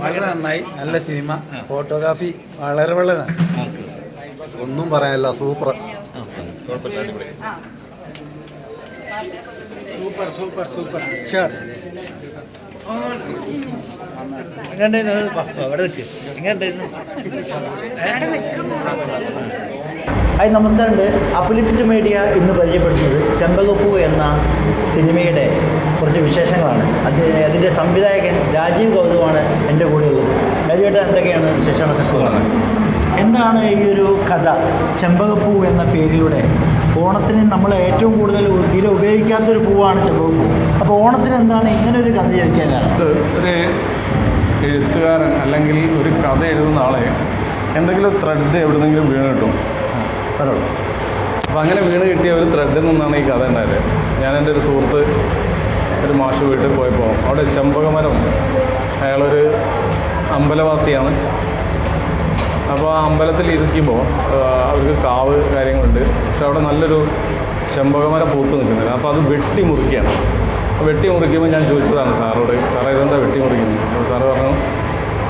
വളരെ നന്നായി. നല്ല സിനിമ. ഫോട്ടോഗ്രാഫി വളരെ വളരെ ഒന്നും പറയാനില്ല. Super. Super super super. Sure hi നമസ്കാരം അപ്ലിഫ്റ്റ് മീഡിയ ഇന്ന് പരിചയപ്പെടുത്തുന്നത് ചെമ്പകപ്പൂ എന്ന സിനിമയുടെ കുറച്ച് വിശേഷങ്ങളാണ്. അത് അതിന്റെ സംവിധായകൻ രാജീവ് ഗൗതമാണ് എന്റെ കൂടെയുള്ളത്. രാജീവേട്ടൻ എന്തൊക്കെയാണ് വിശേഷങ്ങളൊക്കെ? സുഖമാണ്. എന്താണ് ഈ ഒരു കഥ? ചെമ്പകപ്പൂ എന്ന പേരിലൂടെ ഓണത്തിന് നമ്മൾ ഏറ്റവും കൂടുതൽ തീരെ ഉപയോഗിക്കാത്തൊരു പൂവാണ് ചെമ്പകപ്പൂ. അപ്പോൾ ഓണത്തിന് എന്താണ് ഇങ്ങനെ ഒരു കഥ ചോദിക്കാൻ ഒരു എഴുത്തുകാരൻ അല്ലെങ്കിൽ ഒരു കഥ എഴുതുന്ന ആളെ എന്തെങ്കിലും ത്രെഡ് എവിടെന്നെങ്കിലും വീണ് കിട്ടും. പറഞ്ഞോളൂ അപ്പോൾ അങ്ങനെ വീണ് കിട്ടിയ ഒരു ത്രെഡിൽ നിന്നാണ് ഈ കഥ ഉണ്ടായത്. ഞാൻ എന്റെ ഒരു സുഹൃത്ത് ഒരു മാഷ് വീട്ടിൽ പോയപ്പോൾ അവിടെ ചെമ്പകമരം അയാളൊരു അമ്പലവാസിയാണ്. അപ്പോൾ ആ അമ്പലത്തിൽ ഇരിക്കുമ്പോൾ അവർക്ക് കാവ് കാര്യങ്ങളുണ്ട്. പക്ഷെ അവിടെ നല്ലൊരു ചെമ്പകമരം പൂത്ത് നിൽക്കുന്നുണ്ട്. അപ്പോൾ അത് വെട്ടി മുറിക്കുകയാണ് വെട്ടി മുറിക്കുമ്പോൾ ഞാൻ ചോദിച്ചതാണ് സാറോട് സാറേ ഇതെന്താ വെട്ടി മുറിക്കുന്നത് അപ്പോൾ സാറ് പറഞ്ഞു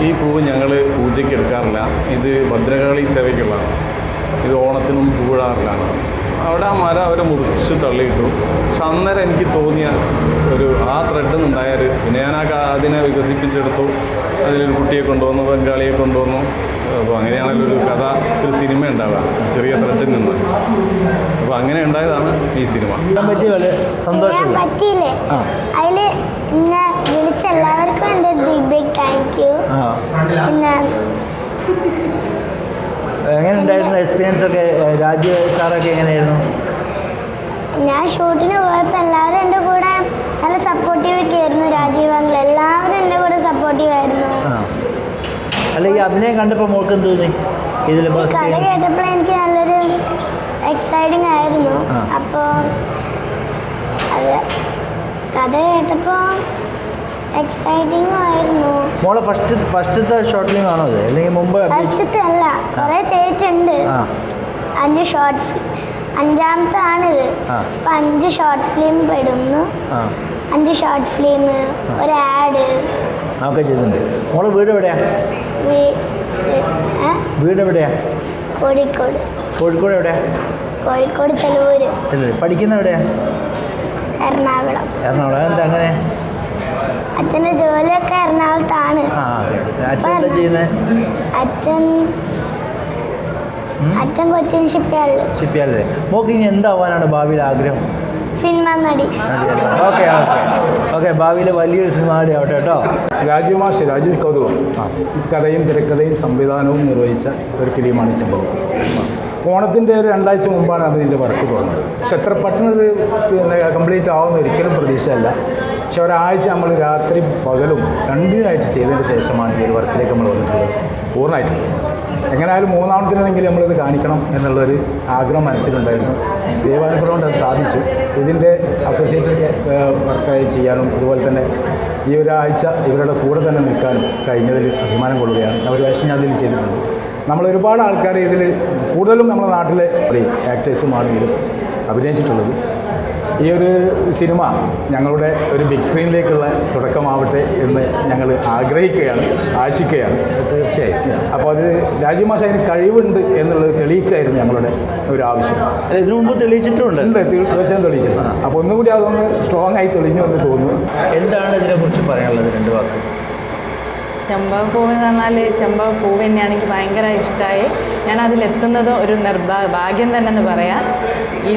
ഈ പൂവ് ഞങ്ങൾ പൂജയ്ക്ക് എടുക്കാറില്ല. ഇത് ഭദ്രകാളി സേവയ്ക്കുള്ളതാണ്. ഇത് ഓണത്തിനൊന്നും പൂവിടാറില്ല അവിടെ ആ മരം അവരെ മുറിച്ച് തള്ളിയിട്ടു. പക്ഷെ അന്നേരം എനിക്ക് തോന്നിയ ഒരു ആ ത്രെഡ് ഉണ്ടായാൽ പിന്നെ ഞാൻ ആ അതിനെ വികസിപ്പിച്ചെടുത്തു. അതിലൊരു കുട്ടിയെ കൊണ്ടുവന്നു ബംഗാളിയെ കൊണ്ടുവന്നു. അപ്പോൾ അങ്ങനെയാണല്ലോ ഒരു കഥ ഒരു സിനിമ ഉണ്ടാവുക ചെറിയ ത്രെഡിൽ നിന്ന്. അപ്പോൾ അങ്ങനെ ഉണ്ടായതാണ് ഈ സിനിമ. വിളിച്ച എല്ലാവർക്കും എന്റെ ബിഗ് ബിഗ് താങ്ക് യു പിന്നെ എങ്ങനെ ഉണ്ടായിരുന്നു എക്സ്പീരിയൻസ് ഒക്കെ രാജ്യ സാറൊക്കെ എങ്ങനെയായിരുന്നു? ഞാൻ ഷൂട്ടിന് പോയപ്പോൾ എല്ലാവരും എന്റെ കൂടെ നല്ല സപ്പോർട്ടീവ് ഒക്കെ ആയിരുന്നു രാജീവ് അങ്കിൾ. എല്ലാവരും എന്റെ കൂടെ സപ്പോർട്ടീവ് ആയിരുന്നു. അല്ല അല്ലെങ്കിൽ അഭിനയം കണ്ടപ്പോൾ മോൾക്ക് എന്ത് തോന്നി? ഇതിൽ കഥ കേട്ടപ്പോൾ എനിക്ക് നല്ലൊരു എക്സൈറ്റിംഗ് ആയിരുന്നു. അപ്പോൾ അത് കഥ കേട്ടപ്പോൾ എക്സൈറ്റിംഗ് ആയിരുന്നു മോളെ ഫസ്റ്റ് ഫസ്റ്റത്തെ ഷോർട്ട് ഫിലിം ആണോ അത് അല്ലെങ്കിൽ മുമ്പ് ഫസ്റ്റത്തെ അല്ല കുറേ ചെയ്തിട്ടുണ്ട്. അഞ്ച് ഷോർട്ട് അഞ്ചാമത്തെ ആണിത്. അപ്പം അഞ്ച് ഷോർട്ട് ഫിലിം പെടുന്നു. അഞ്ച് ഷോർട്ട് ഫിലിം ഒരു ആഡ് ഒക്കെ ചെയ്തിട്ടുണ്ട്. മോളെ വീട് എവിടെയാ? വീട് എവിടെയാ? കോഴിക്കോട്. കോഴിക്കോട് എവിടെയാ? കോഴിക്കോട് ചെലവൂര്. പഠിക്കുന്ന എവിടെയാ? എറണാകുളം. എറണാകുളം. എന്താ അങ്ങനെ? അച്ഛന്റെ ജോലിയൊക്കെ എറണാകുളത്താണ്. ആ അച്ഛൻ എന്താ ചെയ്യുന്നത് അച്ഛൻ അച്ഛൻ കൊച്ചിൻ ഷിപ്പ്യാർഡിൽ മോക്ക് ഇനി എന്താവാനാണ് ഭാവിയിൽ ആഗ്രഹം? സിനിമ നടി. Okay okay. ഓക്കെ ഭാവിയിൽ വലിയൊരു സിനിമ നടി ആവട്ടെ കേട്ടോ. രാജീവ് മാഷ് രാജീവ് കൗതുകം. കഥയും തിരക്കഥയും സംവിധാനവും നിർവഹിച്ച ഒരു ഫിലിമാണ് ചെമ്പകം ഓണത്തിന്റെ ഒരു രണ്ടാഴ്ച മുമ്പാണ് നമ്മൾ ഇതിന്റെ വർക്ക് തുടങ്ങുന്നത്. പക്ഷെ എത്ര പെട്ടെന്ന് ഇത് പിന്നെ കംപ്ലീറ്റ് ആവുമെന്ന് ഒരിക്കലും പ്രതീക്ഷയല്ല. പക്ഷെ ഒരാഴ്ച നമ്മൾ രാത്രി പകലും കണ്ടിന്യൂ ആയിട്ട് ചെയ്തതിന് ശേഷമാണ് ഈ ഒരു വർക്കിലേക്ക് നമ്മൾ വന്നിട്ടുള്ളത്. പൂർണമായിട്ടുള്ളത് എങ്ങനെയായാലും മൂന്നാമത്തിനാണെങ്കിൽ നമ്മളിത് കാണിക്കണം എന്നുള്ളൊരു ആഗ്രഹം മനസ്സിലുണ്ടായിരുന്നു. ദൈവാനുഗ്രഹം കൊണ്ട് അത് സാധിച്ചു. ഇതിന്റെ അസോസിയേറ്റഡ് വർക്കായി ചെയ്യാനും അതുപോലെ തന്നെ ഈ ഒരാഴ്ച ഇവരുടെ കൂടെ തന്നെ നിൽക്കാനും കഴിഞ്ഞതിൽ അഭിമാനം കൊള്ളുകയാണ്. അവർ വേഷം ഞാൻ ഇതിൽ ചെയ്തിട്ടുണ്ട്. നമ്മൾ ഒരുപാട് ആൾക്കാർ ഇതിൽ കൂടുതലും നമ്മുടെ നാട്ടിലെ ആക്ടേഴ്സുമാണ് ഇതിൽ അഭിനയിച്ചിട്ടുള്ളത്. ഈ ഒരു സിനിമ ഞങ്ങളുടെ ഒരു ബിഗ് സ്ക്രീനിലേക്കുള്ള തുടക്കമാവട്ടെ എന്ന് ഞങ്ങൾ ആഗ്രഹിക്കുകയാണ് ആശിക്കുകയാണ്. തീർച്ചയായും അപ്പോൾ അത് രാജ്യമാശ അതിന് കഴിവുണ്ട് എന്നുള്ളത് തെളിയിക്കുകയായിരുന്നു ഞങ്ങളുടെ ഒരു ആവശ്യം. അല്ല ഇതിനു മുമ്പ് തെളിയിച്ചിട്ടുണ്ട്. ഉണ്ട് തീർച്ചയായും തെളിയിച്ചിട്ടുണ്ട്. അപ്പോൾ ഒന്നുകൂടി അതൊന്ന് സ്ട്രോങ് ആയി തെളിഞ്ഞു എന്ന് തോന്നുന്നു. എന്താണ് ഇതിനെക്കുറിച്ച് പറയാനുള്ളത്? രണ്ട് വാക്ക്. ചെമ്പകപ്പൂവ് എന്ന് പറഞ്ഞാൽ ചെമ്പക പൂവ് തന്നെയാണ് എനിക്ക് ഭയങ്കര ഇഷ്ടമായി ഞാൻ അതിലെത്തുന്നത് ഒരു നിർഭാ ഭാഗ്യം തന്നെ എന്ന് പറയാം. ഈ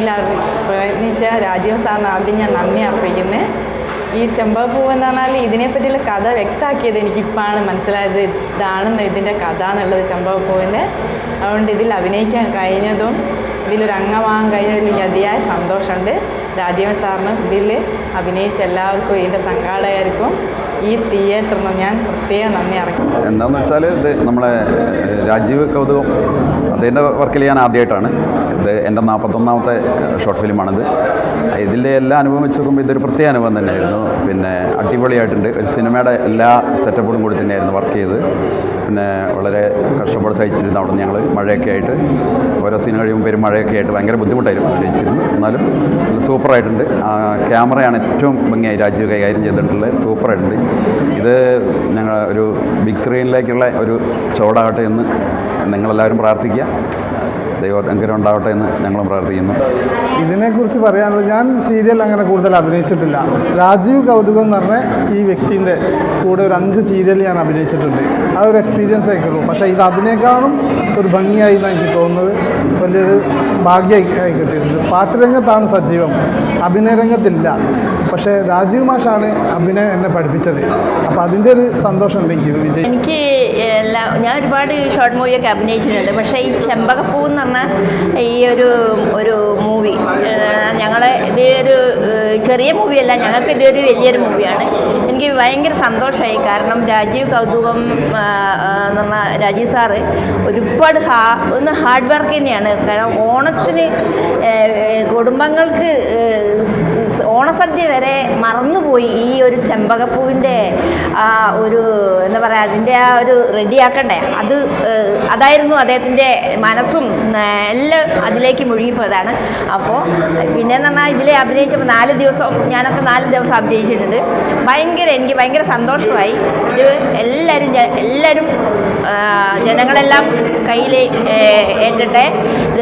പ്രയത്നിച്ച രാജീവ് സാറിന് ആദ്യം ഞാൻ നന്ദി അർപ്പിക്കുന്നത് ഈ ചെമ്പകപ്പൂവ് എന്ന് പറഞ്ഞാൽ ഇതിനെപ്പറ്റിയുള്ള കഥ വ്യക്തമാക്കിയത് എനിക്കിപ്പോഴാണ് മനസ്സിലായത്. ഇതാണെന്ന് ഇതിന്റെ കഥ എന്നുള്ളത് ചെമ്പകപ്പൂവിന്റെ. അതുകൊണ്ട് ഇതിൽ അഭിനയിക്കാൻ കഴിഞ്ഞതും ഇതിലൊരു അംഗമാകാൻ കഴിഞ്ഞതിൽ അതിയായ സന്തോഷമുണ്ട്. രാജീവൻ സാറിനും ഇതിൽ അഭിനയിച്ച എല്ലാവർക്കും ഇതിന്റെ സംഘാടകർക്കും ഈ തിയേറ്ററിനും ഞാൻ പ്രത്യേകം നന്ദി അറിയിക്കുന്നു. എന്താണെന്ന് വെച്ചാൽ ഇത് നമ്മളെ രാജീവ് കൗതുകം അതിന്റെ വർക്കിൽ ഞാൻ ആദ്യമായിട്ടാണ് ഇത് എന്റെ നാൽപ്പത്തൊന്നാമത്തെ ഷോർട്ട് ഫിലിമാണിത് ഇതിന്റെ എല്ലാ അനുഭവം വെച്ച് നോക്കുമ്പോൾ ഇതൊരു പ്രത്യേക അനുഭവം തന്നെയായിരുന്നു. പിന്നെ അടിപൊളിയായിട്ടുണ്ട്. ഒരു സിനിമയുടെ എല്ലാ സെറ്റപ്പുകളും കൂടി തന്നെയായിരുന്നു വർക്ക് ചെയ്ത്. പിന്നെ വളരെ കഷ്ടപ്പാട് സഹിച്ചിരുന്നു അവിടെ ഞങ്ങൾ മഴയൊക്കെ ആയിട്ട് ഓരോ സീൻ കഴിയുമ്പോൾ പേര് മഴയൊക്കെ ആയിട്ട് ഭയങ്കര ബുദ്ധിമുട്ടായിരുന്നു അഭിനയിച്ചിരുന്നു എന്നാലും സൂപ്പറായിട്ടുണ്ട്. ക്യാമറയാണ് ഏറ്റവും ഭംഗിയായി രാജീവ് കൈകാര്യം ചെയ്തിട്ടുള്ളത്. സൂപ്പറായിട്ടുണ്ട്. ഇത് ഞങ്ങൾ ഒരു ബിഗ് സ്ക്രീനിലേക്കുള്ള ഒരു ചോടാകട്ടെ എന്ന് നിങ്ങളെല്ലാവരും പ്രാർത്ഥിക്കുക. ദൈവ അനുഗ്രഹം ഉണ്ടാവട്ടെ എന്ന് ഞങ്ങളും പ്രാർത്ഥിക്കുന്നു. ഇതിനെക്കുറിച്ച് പറയാനുള്ളത് ഞാൻ സീരിയൽ അങ്ങനെ കൂടുതൽ അഭിനയിച്ചിട്ടില്ല. രാജീവ് കൗതുകം എന്ന് പറഞ്ഞ ഈ വ്യക്തിന്റെ കൂടെ ഒരു അഞ്ച് സീരിയൽ ഞാൻ അഭിനയിച്ചിട്ടുണ്ട്. ആ ഒരു എക്സ്പീരിയൻസ് ആയിക്കുള്ളൂ പക്ഷേ ഇത് അതിനേക്കാളും ഒരു ഭംഗിയായി എന്നാണ് എനിക്ക് തോന്നുന്നത്. വലിയൊരു ഭാഗ്യമായി കിട്ടിയിട്ടുണ്ട്. പാട്ടുരംഗത്താണ് സജീവം. അഭിനയ രംഗത്തില്ല പക്ഷേ രാജീവ് മാഷാണ് അഭിനയം എന്നെ പഠിപ്പിച്ചത്. അപ്പോൾ അതിന്റെ ഒരു സന്തോഷം എനിക്ക് വിജയ് എനിക്ക് ഞാൻ ഒരുപാട് ഷോർട്ട് മൂവിയൊക്കെ അഭിനയിച്ചിട്ടുണ്ട്. പക്ഷേ ഈ ചെമ്പകപ്പൂ എന്ന് പറഞ്ഞ ഈ ഒരു ഒരു മൂവി ഞങ്ങളെ ഇത് ഒരു ചെറിയ മൂവിയല്ല ഞങ്ങൾക്ക് ഇതൊരു വലിയൊരു മൂവിയാണ് എനിക്ക് ഭയങ്കര സന്തോഷമായി. കാരണം രാജീവ് കൗതുകം എന്ന് പറഞ്ഞ രാജീവ് സാറ് ഒരുപാട് ഹാ ഒന്ന് ഹാർഡ് വർക്ക് തന്നെയാണ്. കാരണം ഓണത്തിന് കുടുംബങ്ങൾക്ക് ഓണസദ്യ വരെ മറന്നുപോയി ഈ ഒരു ചെമ്പകപ്പൂവിന്റെ ആ ഒരു എന്താ പറയുക അതിന്റെ ആ ഒരു റെഡിയാക്കണ്ടേ? അത് അതായിരുന്നു അദ്ദേഹത്തിന്റെ മനസ്സും എല്ലാം അതിലേക്ക് മുഴുകിപ്പോയതാണ്. അപ്പോൾ പിന്നെയെന്ന് പറഞ്ഞാൽ ഇതിലെ അഭിനയിച്ചപ്പോൾ നാല് ദിവസം ഞാനൊക്കെ നാല് ദിവസം അഭിനയിച്ചിട്ടുണ്ട്. ഭയങ്കര എനിക്ക് ഭയങ്കര സന്തോഷമായി. ഇത് എല്ലാവരും എല്ലാവരും ജനങ്ങളെല്ലാം കയ്യിൽ ഏറ്റിട്ടെ.